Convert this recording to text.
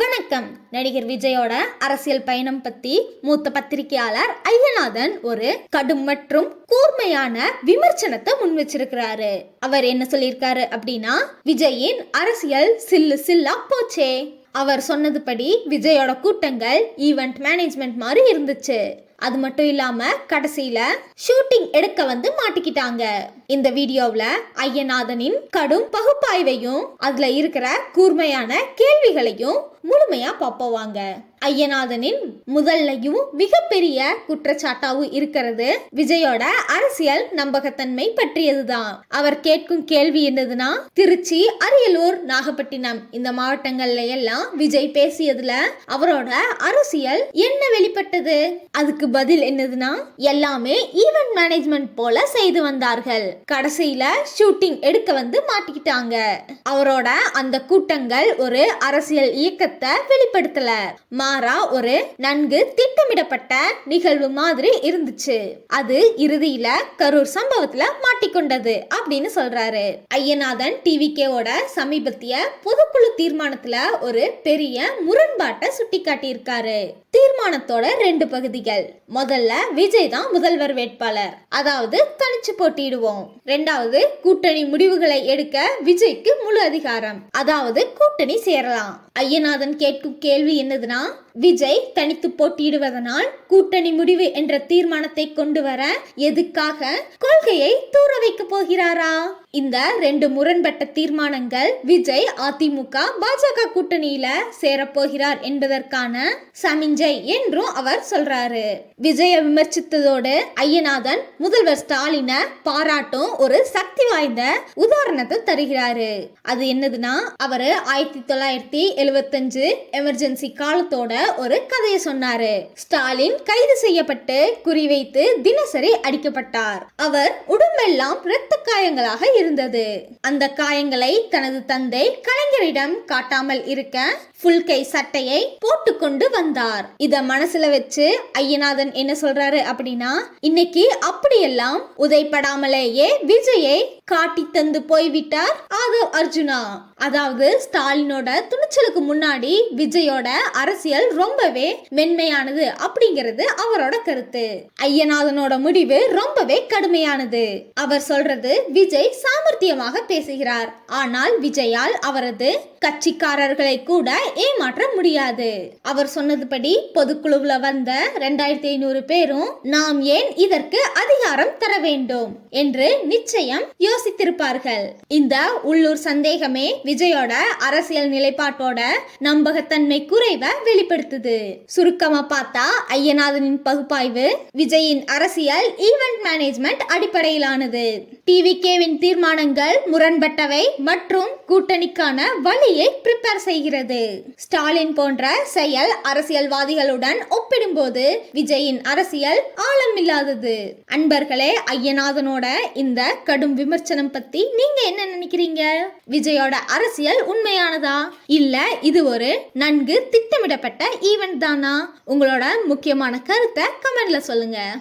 வணக்கம். நடிகர் விஜயோட அரசியல் பயணம் பத்தி மூத்த பத்திரிகையாளர் ஐயநாதன் ஒரு கடும் மற்றும் கூர்மையான விமர்சனத்தை முன் வச்சிருக்கிறாரு அவர் என்ன சொல்லியிருக்காரு அப்படின்னா விஜயின் அரசியல் சில்லு சில்லா போச்சே. அவர் சொன்னதுபடி விஜயோட கூட்டங்கள் ஈவெண்ட் மேனேஜ்மெண்ட் மாதிரி இருந்துச்சு. அது மட்டும் இல்லாம கடைசியில ஷூட்டிங் எடுக்க வந்து மாட்டிக்கிட்டாங்க. இந்த வீடியோவில் ஐயநாதனின் கடும் பகுப்பாய்வையும் அதுல இருக்கிற கூர்மையான கேள்விகளையும் முழுமையா பார்ப்போவாங்க. ஐயநாதனின் முதல்லையும் மிகப்பெரிய குற்றச்சாட்டாவும் இருக்கிறது விஜயோட அரசியல் நம்பகத்தன்மை பற்றியதுதான். அவர் கேட்கும் கேள்வி என்னதுன்னா திருச்சி அரியலூர் நாகப்பட்டினம் இந்த மாவட்டங்கள்ல எல்லாம் விஜய் பேசியதுல அவரோட அரசியல் என்ன வெளிப்பட்டது? அதுக்கு பதில் என்னதுன்னா எல்லாமே ஈவென்ட் மேனேஜ்மெண்ட் போல செய்து வந்தார்கள். கடைசியில ஷூட்டிங் எடுக்க வந்து மாட்டிக்கிட்டாங்க. அவரோட அந்த கூட்டங்கள் ஒரு அரசியல் இயக்கத்தை வெளிப்படுத்தல. மாறா ஒரு நன்கு திட்டமிடப்பட்ட நிகழ்வு மாதிரி இருந்துச்சு. அது இறுதியில கரூர் சம்பவத்துல மாட்டிக்கொண்டது அப்படின்னு சொல்றாரு. ஐயநாதன் டிவிகேவோட சமீபத்திய பொதுக்குழு தீர்மானத்துல ஒரு பெரிய முரண்பாட்டை சுட்டி காட்டியிருக்காரு தீர்மானத்தோட ரெண்டு பகுதிகள். முதல்ல விஜய் தான் முதல்வர் வேட்பாளர். அதாவது தனிச்சு போட்டியிடுவோம். ரெண்டாவது கூட்டணி முடிவுகளை எடுக்க விஜய்க்கு முழு அதிகாரம். அதாவது கூட்டணி சேரலாம். ஐயநாதன் கேட்கும் கேள்வி என்னதுன்னா விஜய் தனித்து போட்டியிடுவதனால் கூட்டணி முடிவு என்ற தீர்மானத்தை கொண்டு வர எதுக்காக கொள்கையை தூர வைக்க போகிறாரா? இந்த ரெண்டு முரண்பட்ட தீர்மானங்கள் விஜய் அதிமுக பாஜக கூட்டணியில சேரப்போகிறார் என்பதற்கான சமிஞ்சை என்றும் அவர் சொல்றாரு. விஜய விமர்சித்ததோடு ஐயநாதன் முதல்வர் ஸ்டாலின பாராட்டும் ஒரு சக்தி வாய்ந்த உதாரணத்தை தருகிறாரு. அது என்னதுன்னா அவரு ஆயிரத்தி தொள்ளாயிரத்தி எழுபத்தஞ்சு எமர்ஜென்சி காலத்தோட ஒரு கதையை சொன்னாரு. ஸ்டாலின் கைது செய்யப்பட்டு குறிவைத்து தினசரி அடிக்கப்பட்டார். அவர் உடம்பெல்லாம் இரத்த காயங்களாக இருந்தது. அந்த காயங்களை தனது தந்தை கலைஞரிடம் காட்டாமல் இருக்க புல்கை சட்டையை போட்டுக்கொண்டு வந்தார். இத மனசுல வச்சு ஐயநாதன் என்ன சொல்றாரு அப்படின்னா இன்னைக்கு அப்படியெல்லாம் உதைப்படாமலேயே விஜயை காட்டி தந்து போய்விட்டார் ஆதவ் அர்ஜுனா. அதாவது ஸ்டாலினோட துணிச்சலுக்கு முன்னாடி விஜயோட அரசியல் ரொம்பவே மென்மையானது அப்படிங்கிறது அவரோட கருத்து. ஐயநாதனோட முடிவு ரொம்பவே கடுமையானது. அவர் சொல்றது விஜய் சாமர்த்தியமாக பேசுகிறார். ஆனால் விஜயால் அவரது கட்சிக்காரர்களை கூட ஏமாற்ற முடியாது. அவர் சொன்னதுபடி பொதுக்குழுவுல வந்த ரெண்டாயிரத்தி ஐநூறு பேரும் நாம் ஏன் இதற்கு அதிகாரம் தர வேண்டும் என்று நிச்சயம் யோசித்திருப்பார்கள். இந்த உள்ளூர் சந்தேகமே விஜயோட அரசியல் நிலைப்பாட்டோட நம்பகத்தன்மை குறைவை வெளிப்படுத்துது சுருக்கமா பார்த்தா ஐயநாதனின் பகுப்பாய்வு விஜயின் அரசியல் ஈவெண்ட் மேனேஜ்மெண்ட் அடிப்படையிலானது. டிவி கேவின் தீர்மானங்கள் முரண்பட்டவை மற்றும் கூட்டணிக்கான வழியை பிரிப்பேர் செய்கிறது. ஸ்டாலின் போன்ற செயல் அரசியல்வாதிகளுடன் ஒப்பிடும்போது விஜயின் அரசியல் ஆழமில்லாதது. அன்பர்களே ஐயநாதனோட இந்த கடும் விமர்சனம் பத்தி நீங்க என்ன நினைக்கிறீங்க? விஜயோட அரசியல் உண்மையானதா? இல்ல இது ஒரு நன்கு திட்டமிடப்பட்ட ஈவெண்ட் தானா? உங்களோட முக்கியமான கருத்தை கமெண்ட்ல சொல்லுங்க.